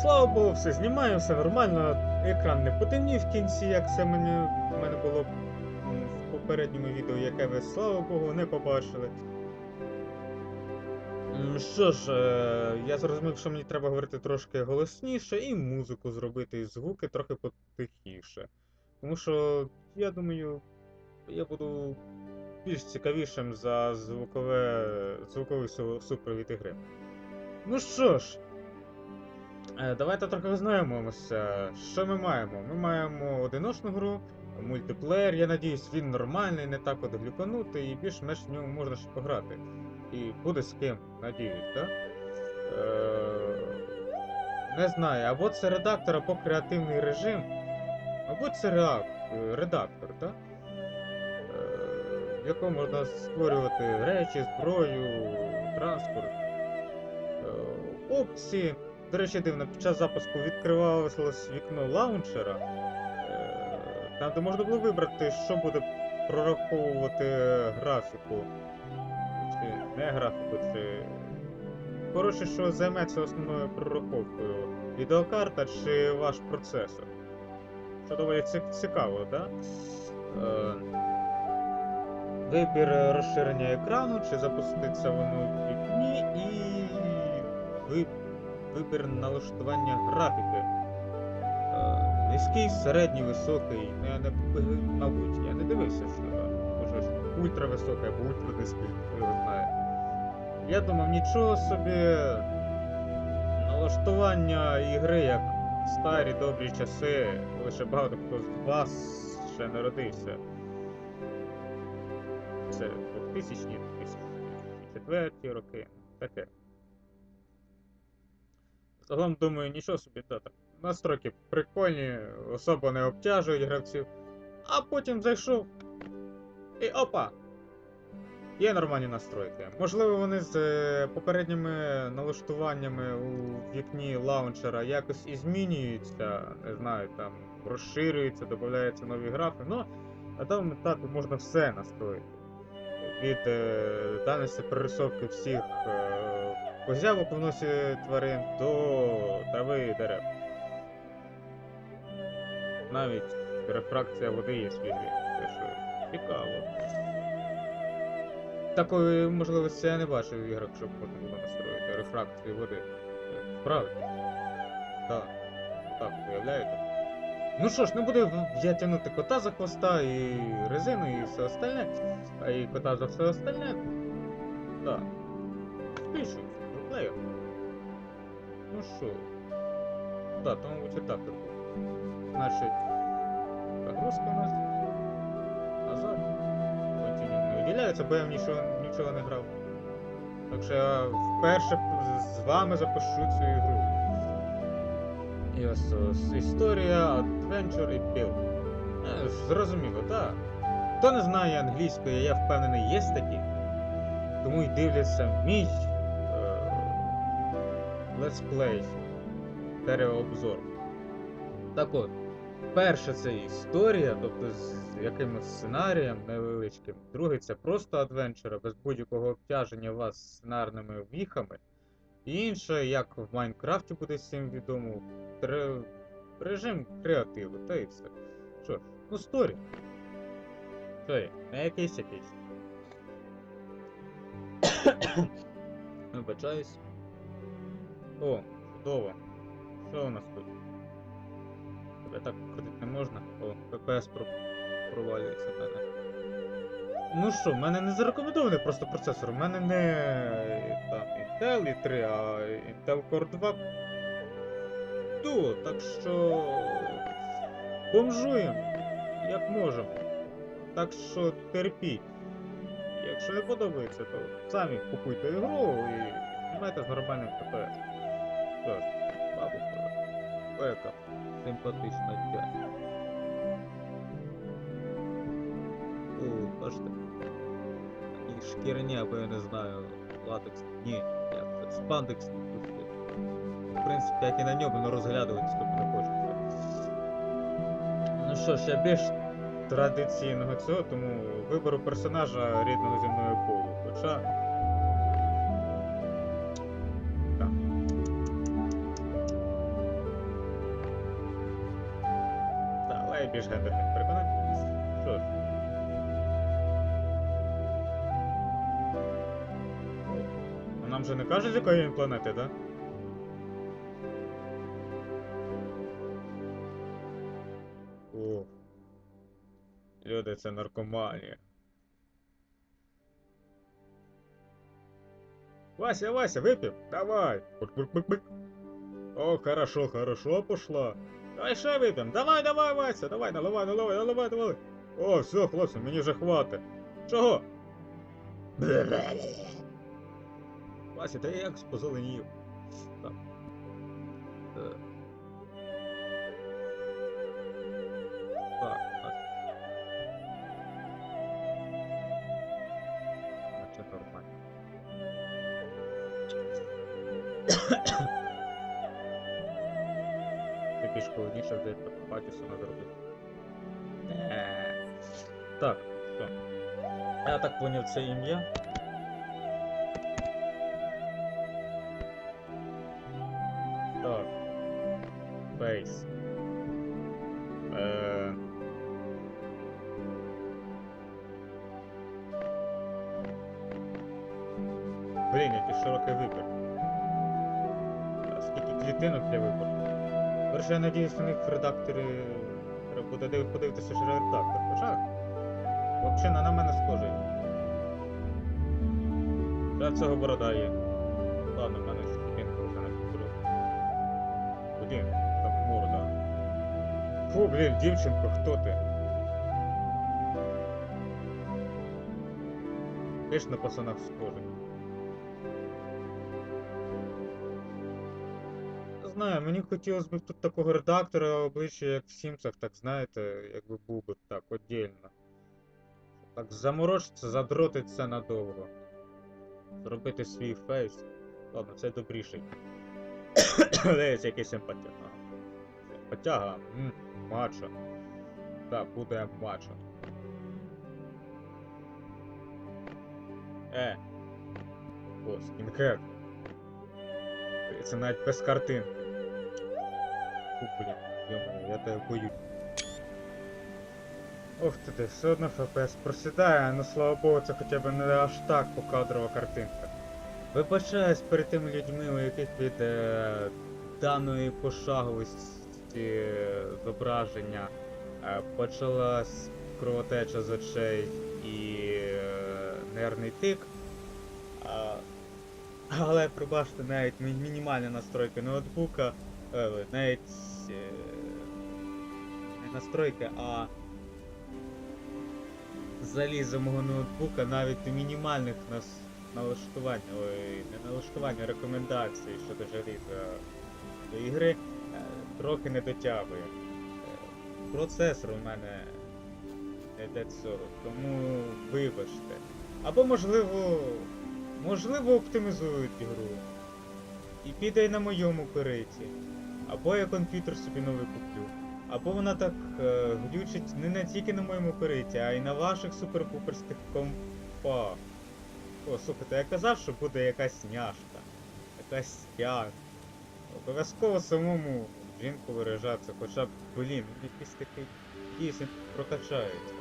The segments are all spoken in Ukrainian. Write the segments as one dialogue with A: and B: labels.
A: Слава Богу, все знімаю, все нормально. Екран не потемнів в кінці, як це мені, в мене було в попередньому відео, яке ви, слава Богу, не побачили. Що ж, е, я зрозумів, що мені треба говорити трошки голосніше і музику зробити, і звуки трохи потихіше. Тому що, я думаю, я буду більш цікавішим за звукове, звуковий супровід ігри. Ну що ж, давайте трохи ознайомимося. Що ми маємо? Ми маємо одиночну гру, мультиплеєр, я надіюсь, він нормальний, не так от глюканутий, і більш-менш в ньому можна ще пограти. І буде з ким, надіюсь, так? Е, не знаю, або це редактор, або креативний режим, або це реак... е, редактор, так? Е, в якому можна створювати речі, зброю, транспорт. Е, опції. До речі, дивно, під час запуску відкривалося вікно лаунчера, е, там, де можна було вибрати, що буде прораховувати графіку. Чи не графіку, чи. Коротше, що займеться основною прораховкою. Відеокарта чи ваш процесор. Що доволі цікаво, так? Е, Вибір розширення екрану, чи запуститься воно в вікні, і ви- вибір налаштування графіки. Е, Низький, середній, високий. Ну, я не, мабуть, я не дивився, що там. Може ультрависокий або ультранизький, хто його знає. Я думав, нічого собі. Налаштування ігри, як в старі добрі часи, коли ще багато хто з вас ще народився. Це 2000-ні, 2004 роки, таке. Загалом думаю, нічого собі, та так. Настройки прикольні, особо не обтяжують гравців. А потім зайшов. І опа! Є нормальні настройки. Можливо, вони з е, попередніми налаштуваннями у вікні лаунчера якось і змінюються, не знаю, там розширюються, додаються нові графи, но на даному етапі можна все настроїти. Від е, дальності перерисовки всіх е, козявок в носі тварин до трави і дерев. Навіть рефракція води є ігрі, те що цікаво. Такої можливості я не бачив в іграх, щоб можна було настроїти рефракцію води. Справді. Так. Так, уявляєте? Ну що ж, не буду я тягнути кота за хвоста і резину і все остальне. А і кота за все остальне. Так. Значить, загрузка у нас. Назад. Не виділяється, бо я нічого, нічого не грав. Так що я вперше з- вами запишу цю ігру. Ось історія, адвенчур і білд. Е, Зрозуміло, так. Хто не знає англійської, я впевнений, є такі. Тому й дивляться мій е, летсплей. Стереообзор. Так от, перше це історія, тобто з якимось сценарієм невеличким. Другий це просто адвенчура, без будь-якого обтяження вас сценарними віхами. І інше, як в Майнкрафті буде всім відомо, тре- режим креативу, та і все. Що ж, ну сторі. Що є? Не якийсь якийсь. Вибачаюсь. О, чудово. Що у нас тут? Так крутити не можна. О, ППС про... провалюється в мене. Ну що, в мене не зарекомендований просто процесор. У мене не там Intel i 3, а Intel Core 2 Duo, так що бомжуємо, як можемо. Так що терпіть. Якщо не подобається, то самі купуйте ігру і знімайте з нормальним ППС. Що ж, бабушка, о, яка симпатична дядя. О, бачите. І шкіряні, або я не знаю, латекс. Ні, як це, спандекс. В принципі, як і на ньому, але розглядуватись тут не хочеться. Ну що ж, я більш традиційного цього, тому виберу персонажа рідного зі мною полу. Хоча. немає більш гендерних переконань. Що ж. А нам же не кажуть, з якої він планети, да? О. Люди, це наркоманія. Вася, Вася, выпьем? Давай. Бык-бык-бык-бык. О, хорошо, хорошо пошла. Давай ще вип'ємо. Давай, давай, Вася, давай, наливай, наливай, наливай, давай. О, все, хлопці, мені вже хватить. Чого? Вася, ти як якось позеленів. Е. Так, Так, все. Я так поняв це ім'я. Так. Фейс. Е... Блін, який широкий вибір. Скільки клітинок для вибору? Перше, я надіюсь, у них в редакторі треба буде подивитися, що редактор. Хоча, взагалі, на мене схожий. Для цього борода є. Ладно, в мене стінка вже не купила. Блін, там морда. Фу, блін, дівчинко, хто ти? Ти ж на пацанах схожий. Знаю, мені хотілося б тут такого редактора обличчя, як в Сімсах, так знаєте, якби був би так, отдельно. Так заморочиться, задротиться надовго. Зробити свій фейс. Ладно, це добріший. Дивись, який симпатяга. Симпатяга, м, мачо. Так, буде мачо. Е. О, скінхед. Це навіть без картин. Фу, блін, я тебе боюсь. Ох ти ти, все одно ФПС просідає, ну слава Богу, це хоча б не аж так покадрова картинка. Вибачаюсь перед тими людьми, у яких від е, даної пошаговості зображення е, почалась кровотеча з очей і е, нервний тик. А, але пробачте, навіть мі- мінімальні настройки ноутбука, е, навіть е, не настройки, а залізо мого ноутбука навіть у мінімальних нас налаштувань, ой, не налаштування, рекомендацій щодо заліза до ігри е, трохи не дотягує. Е, Процесор у мене не 540, тому вибачте. Або можливо. Можливо оптимізують ігру. І піде на моєму периті. Або я комп'ютер собі новий куплю. Або вона так е, глючить не, не тільки на моєму периті, а й на ваших суперпуперських компах. О, слухайте, я казав, що буде якась няшка, якась стяг. Обов'язково самому жінку виражатися, хоча б, блін, якийсь такий дійсно прокачається.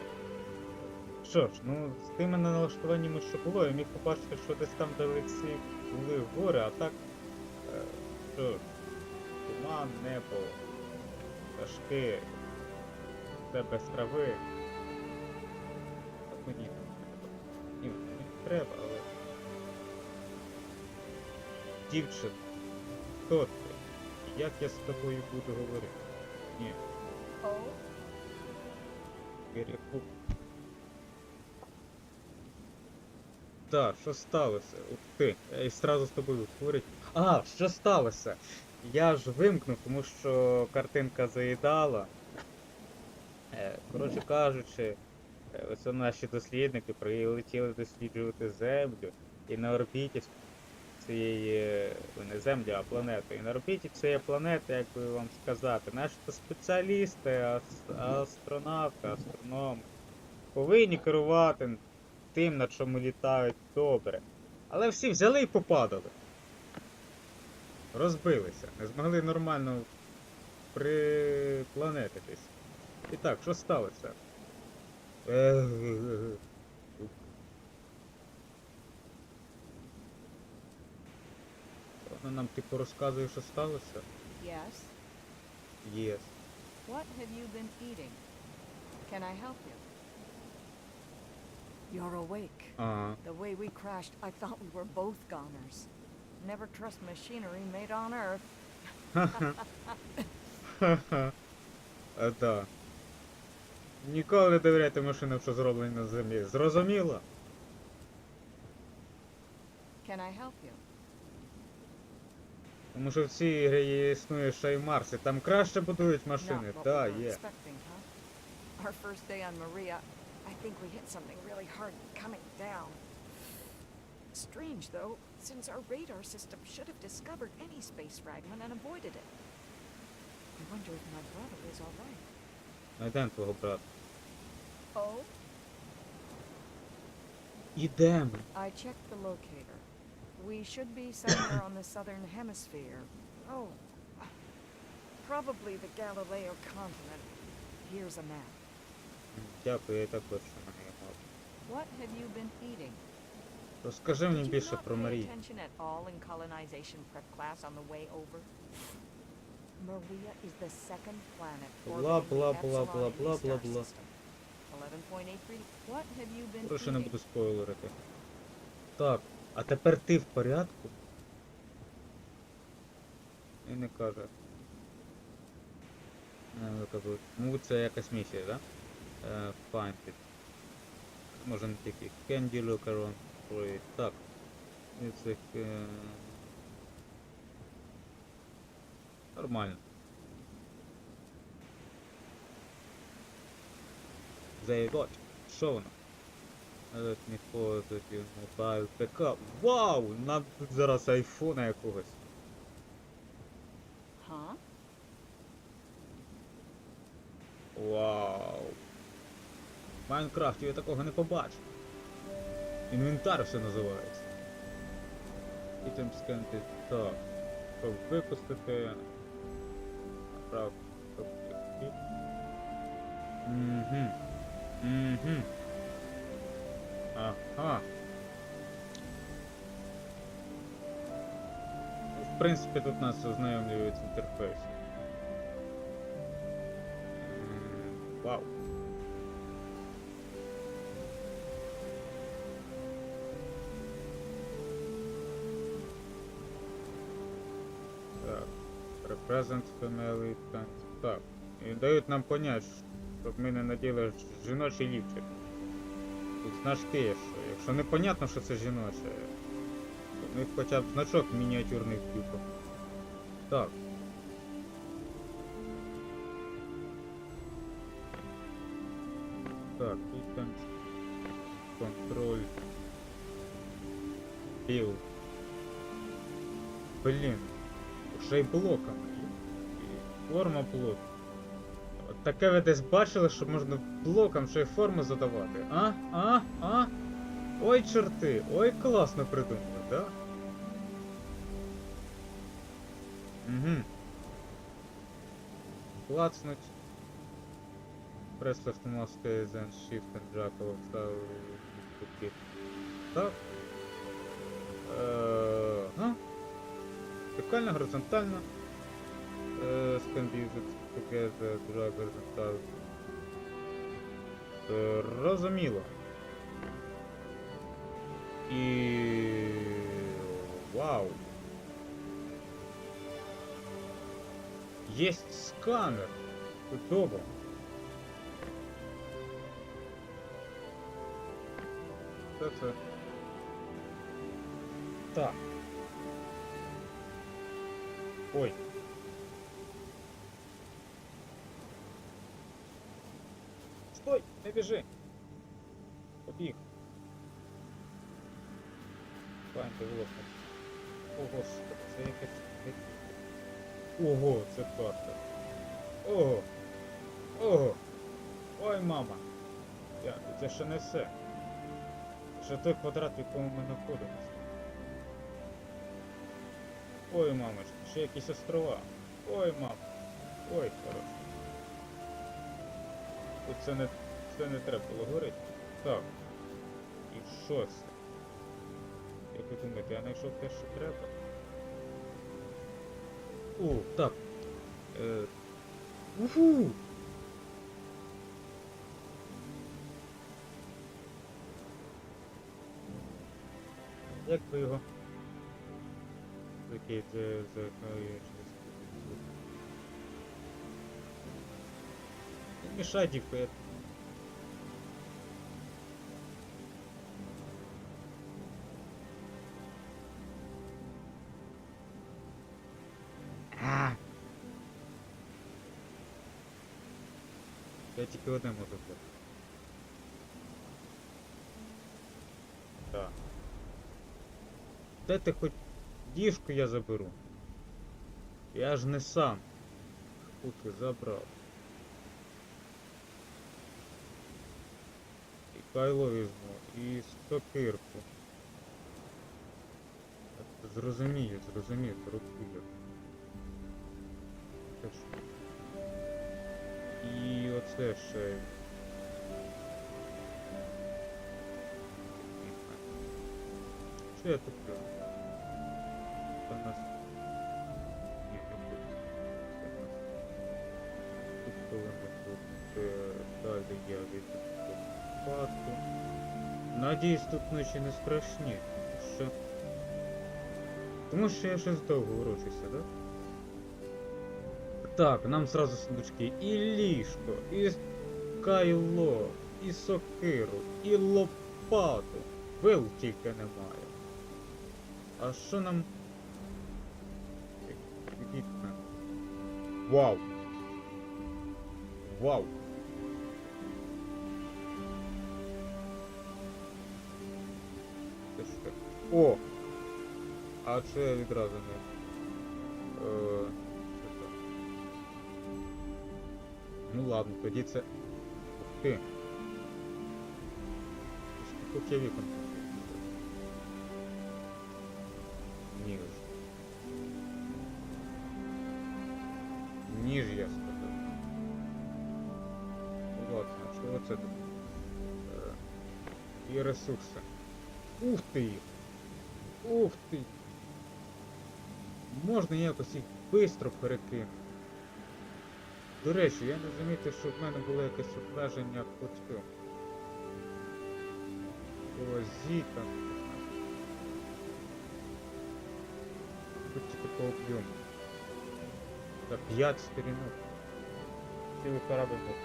A: Що ж, ну з тими налаштуваннями, що було, я міг побачити, що десь там далеці були гори, а так. Е, що ж, туман, небо, пташки, все без трави. Так мені не треба. Ні, мені треба, але. Дівчина, хто ти? Як я з тобою буду говорити? Ні, Киряку. Так, що сталося? Ух ти, я і сразу з тобою говорить. А, що сталося? Я ж вимкнув, тому що картинка заїдала. Е, коротше кажучи, е, ось наші дослідники прилетіли досліджувати Землю і на орбіті цієї не Землі, а планети. І на орбіті цієї планети, як би вам сказати, наші спеціалісти, ас- астронавти, астрономи повинні керувати тим, на чому літають добре. Але всі взяли і попадали. Розбилися, не змогли нормально припланетитись. І так, що сталося? Вона нам типу розказує, що сталося?
B: Yes.
A: Єс.
B: What have you been eating? Can I help you? You're awake.
A: Ага.
B: The way we crashed, I thought we were both goners. Never trust machinery made on Earth.
A: Ха-ха. А, да. Ніколи не довіряйте машинам, що зроблені на землі. Зрозуміло?
B: Can I help you?
A: Тому що в цій ігрі існує ще й Марс, і там краще будують машини.
B: Not what
A: Да,
B: we were
A: є.
B: expecting, huh? Our first day on Maria, I think we hit something really hard coming down. Strange, though, since our radar system should have discovered any space fragment and avoided it. I wonder if my brother is all right.
A: Найдем твого брата.
B: Oh?
A: Ідемо.
B: I checked the locator. We should be somewhere on the southern hemisphere. Oh, probably the Galileo continent. Here's a map.
A: Дякую, я також що мене мав.
B: What have you been eating?
A: Розкажи мені більше про Марію.
B: attention at all in colonization prep class on the way over? Maria is the second planet
A: Blah,
B: orbiting the
A: blah, blah,
B: Epsilon
A: blah,
B: A
A: blah,
B: star
A: blah, blah.
B: system. 11.83. What have you been
A: Прошу не буду спойлерити. Так, а тепер ти в порядку? І не каже. Ну. Ну це якась місія, да? Е, find it. Може не тільки. Can you look around for? Так. Це е... Нормально. Заїбать. Що воно? Me photo your mobile backup. Вау! Нам тут зараз айфона якогось. Вау. В Майнкрафті я такого не побачив. Інвентар все називається. Ітем скенти. Так. Щоб випустити. Направ. Угу. Угу. Ага. В принципі, тут нас ознайомлюють. М, Вау. Represent family times. Так. І дають нам понять, щоб ми не наділи ж- жіночий лівчик. Тут значки є, що якщо непонятно, що це жіноче, то в них хоча б значок мініатюрний втюпав. Так. Так, і там контроль. Біл. Блін. Ще й блоками. Форма блок. Таке ви десь бачили, що можна блоком ще й форму задавати. А? А? А? Ой, чорти! Ой, класно придумали, да? Угу. Клацнуть. Press left mouse and shift and drag stuff. Так. Е, Ага. Вертикально, горизонтально. Е, Scan music together, drag horizontal. Е, Розуміло. І... Вау. Єсть сканер. Чудово. Це це. Так. Ой. Не біжи. Побіг. Пань, ти влопнув. О, господи, це якесь... Ого, це карта. Ого. Ого. Ой, мама. Дякую, це ще не все. Ще той квадрат, в якому ми знаходимося. Ой, мамочка, ще якісь острова. Ой, мама. Ой, хорошо. Оце не, це не треба було говорити. Так. І що це? Як ви думаєте, я знайшов те, що треба? О, так. Е... Уфу! Як ви його? Закиньте за через Не мешай, дівко, я... Я тільки одне можу взяти. Так. Дайте хоч діжку я заберу. Я ж не сам. Шкуки забрав. І кайло візьму, і сокирку. Так, Зрозумію, зрозумію, зрозумію. Що? І оце ще. Що я куплю? Це нас... Ні. Тут повинно бути... Далі я візьму пату. Надіюсь, тут ночі не страшні. Що? Тому що я щось довго ворочуся, да? Так, нам сразу сундучки. І ліжко, і кайло, і сокиру, і лопату. Вил тільки немає. А що нам. Вау! Вау! О! А це я відразу не. Ладно, тоді це. Ух ти. Скільки я вікон Ніж. Ніж я сказав. Ну ладно, а що оце тут? Е, І ресурси. Ух ти! Ух ти! Можна якось їх швидко перекинути. До речі, я не замітив, що в мене було якесь обмеження по цьому. По зікам. Тут тільки по об'єму. Та 5 сторінок. Цілий корабль був.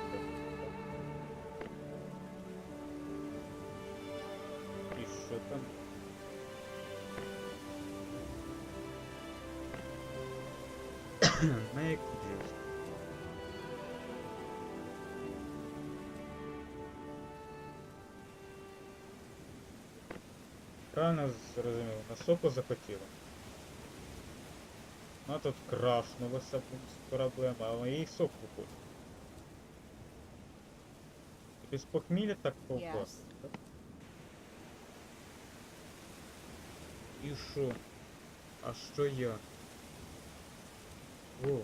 A: І що там? На який Правильно зрозуміло, на соку захотіла. Вона тут крашнулася з кораблем, а їй сок виходить. Без похмілля так ковбас. І що? А що я? О.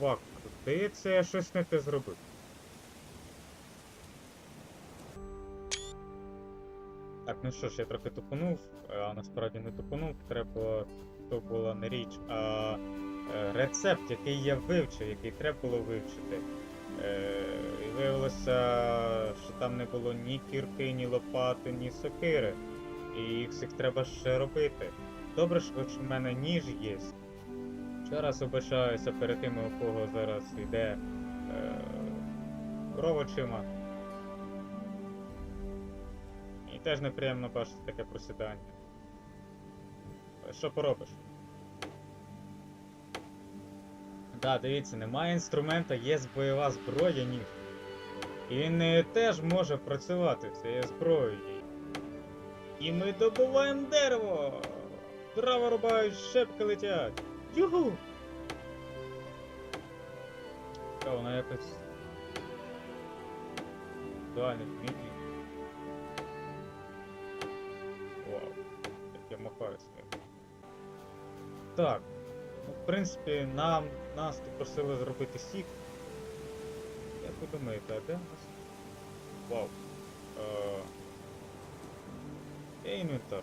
A: Фак, здається, я щось не те зробив. Так, ну що ж, я трохи тупанув, а насправді не тупанув, треба то була не річ, а е, рецепт, який я вивчив, який треба було вивчити. Е, і виявилося, що там не було ні кірки, ні лопати, ні сокири. І їх всіх треба ще робити. Добре, що хоч у мене ніж є. Ще раз обичаюся перед тими, у кого зараз йде е. І теж неприємно бачити таке просідання. Що поробиш? Да, дивіться, немає інструмента, є бойова зброя, ніж. І він теж може працювати цією зброєю. І ми добуваємо дерево! Дрова рубають, щепки летять! Югу! Та вона якось. Дуальних міді. Вау. Як я махаю своїм. Так. Ну, в принципі, нам нас тут просили зробити сік. Як ви думаєте, а де нас? Вау. Е... Інвентар?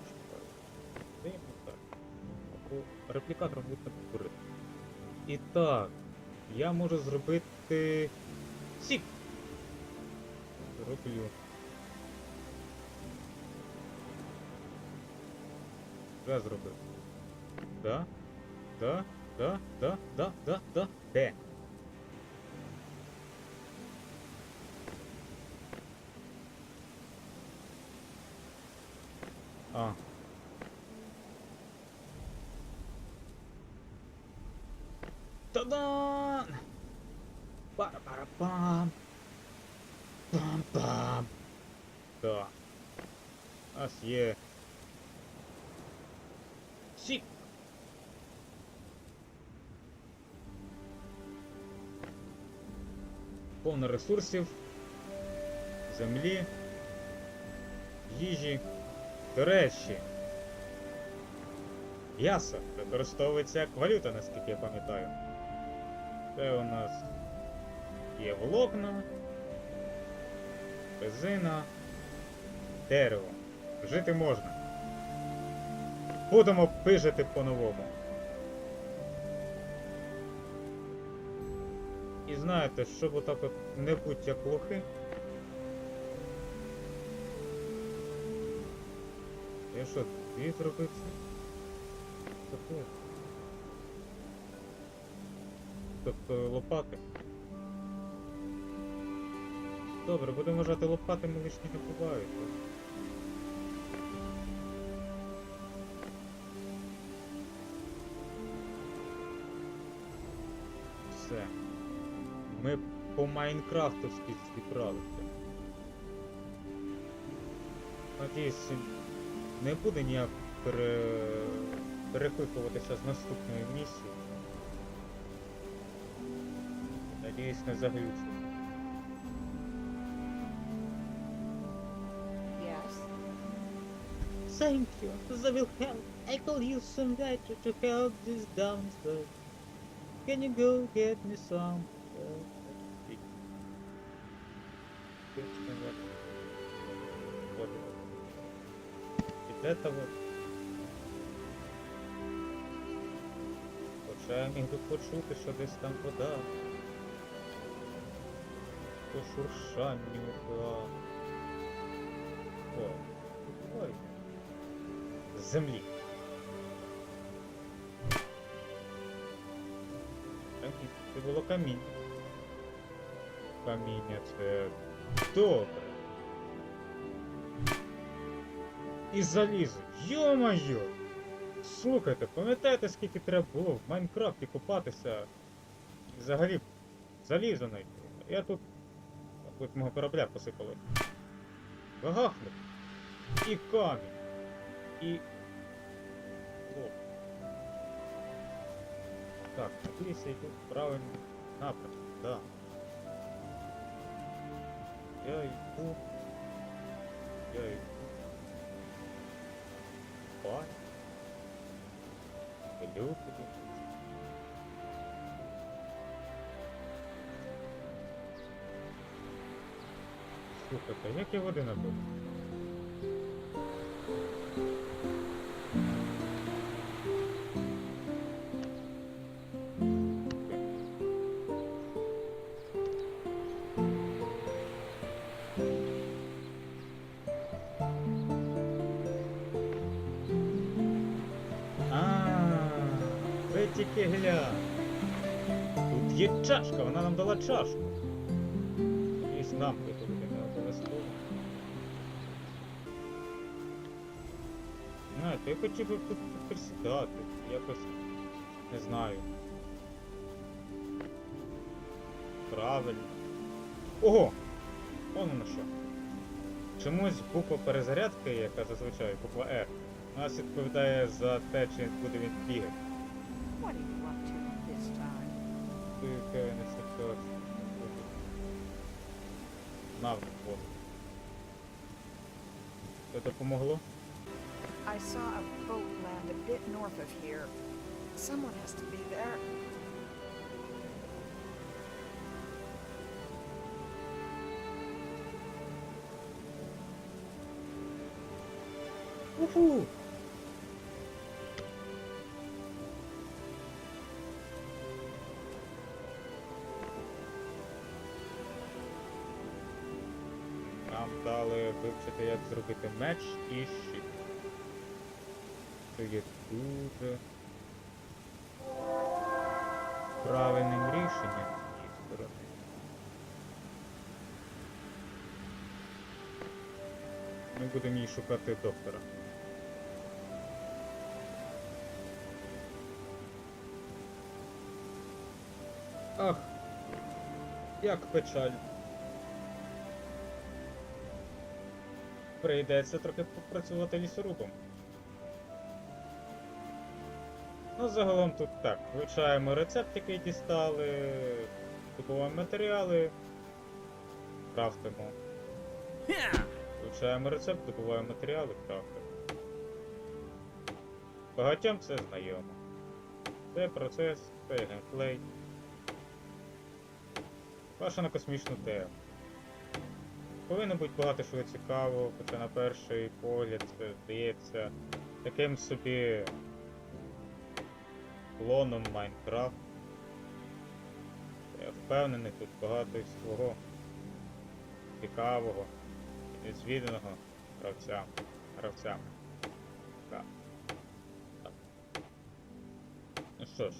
A: Або реплікатором буде покурити. І так, я можу зробити сік. Роблю. Вже зробив. Да? Да? Да? Да? Да? Да? Да? Де? А. Пара-пара-пам! Пам-пам! Да. У нас є. Сік! Повно ресурсів, землі, їжі. До речі, м'ясо використовується як валюта, наскільки я пам'ятаю. Це у нас є волокна, резина, дерево. Жити можна. Будемо пижити по-новому. І знаєте, щоб отак от не будь як лохи. Я що, дві? Капець. Тобто лопати. Добре, будемо вважати лопатами лишні не бувають. Все. Ми по Майнкрафтовськи зібралися. Надіюсь, не буде ніяк пере... перекликуватися з наступною місією. Надіюсь, не заглючу. Thank you. That will help. I could use some water to help this downstairs. Can you go get me some? uh, Точно нет. Вот. І для того. Хоча я міг би почути, що десь там вода. По шуршанню океану. О, ой. Землі. Камінь. Це було каміння. Каміння це добре. І залізо. Йо-моє! Слухайте, пам'ятаєте, скільки треба було в Майнкрафті купатися? І взагалі залізо знайти. Я тут от мого корабля посипали. Гагахнув. І камінь. І. Так, надіюсь, я йду в правильний напрямок, да. Я йду. Я. Бай. Іду туди. Слухайте, як я води набив? Чашка, вона нам дала чашку. І нам виходити не обов'язково. Я хотів би тут присідати, якось не знаю. Правильно. Ого! Он воно що. Чомусь буква перезарядки, яка зазвичай буква R, у нас відповідає за те, чи буде він бігати. Яке не секрет. Навик вот. Це допомогло?
B: I saw a boat land a bit north of here. Someone has to be there.
A: Уху! Вивчити, як зробити меч і щит. Це є дуже правильним рішенням з її сторони. Ми будемо їй шукати доктора. Ах, як печаль. Прийдеться трохи попрацювати лісорубом. Ну, загалом тут так. Вивчаємо рецепт, який дістали, купуємо матеріали, крафтимо. Вивчаємо рецепт, добуваємо матеріали, крафтимо. Багатьом це знайомо. Це процес, це геймплей. Ваша на космічну тему. Повинно бути багато чого цікавого, хоча на перший погляд здається таким собі клоном Майнкрафт. Я впевнений, тут багато і свого цікавого і незвіданого гравця. гравця. Так. Так. Ну що ж,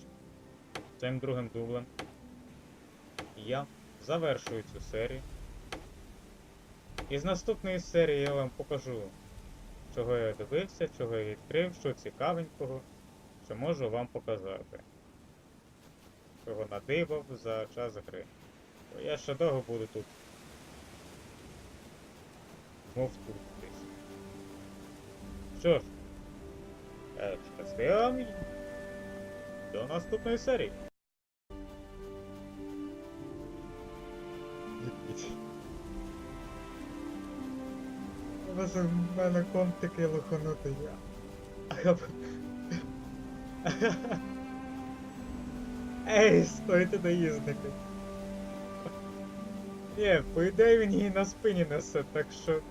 A: цим другим дублем я завершую цю серію. І з наступної серії я вам покажу, чого я дивився, чого я відкрив, що цікавенького, що можу вам показати. Чого надибав за час гри. Бо я ще довго буду тут. Мовтутись. Що ж, е, вам до наступної серії. Може в мене комп такий лоханутий Ей, стойте наїзники. Ні, по ідеї він її на спині несе, так що.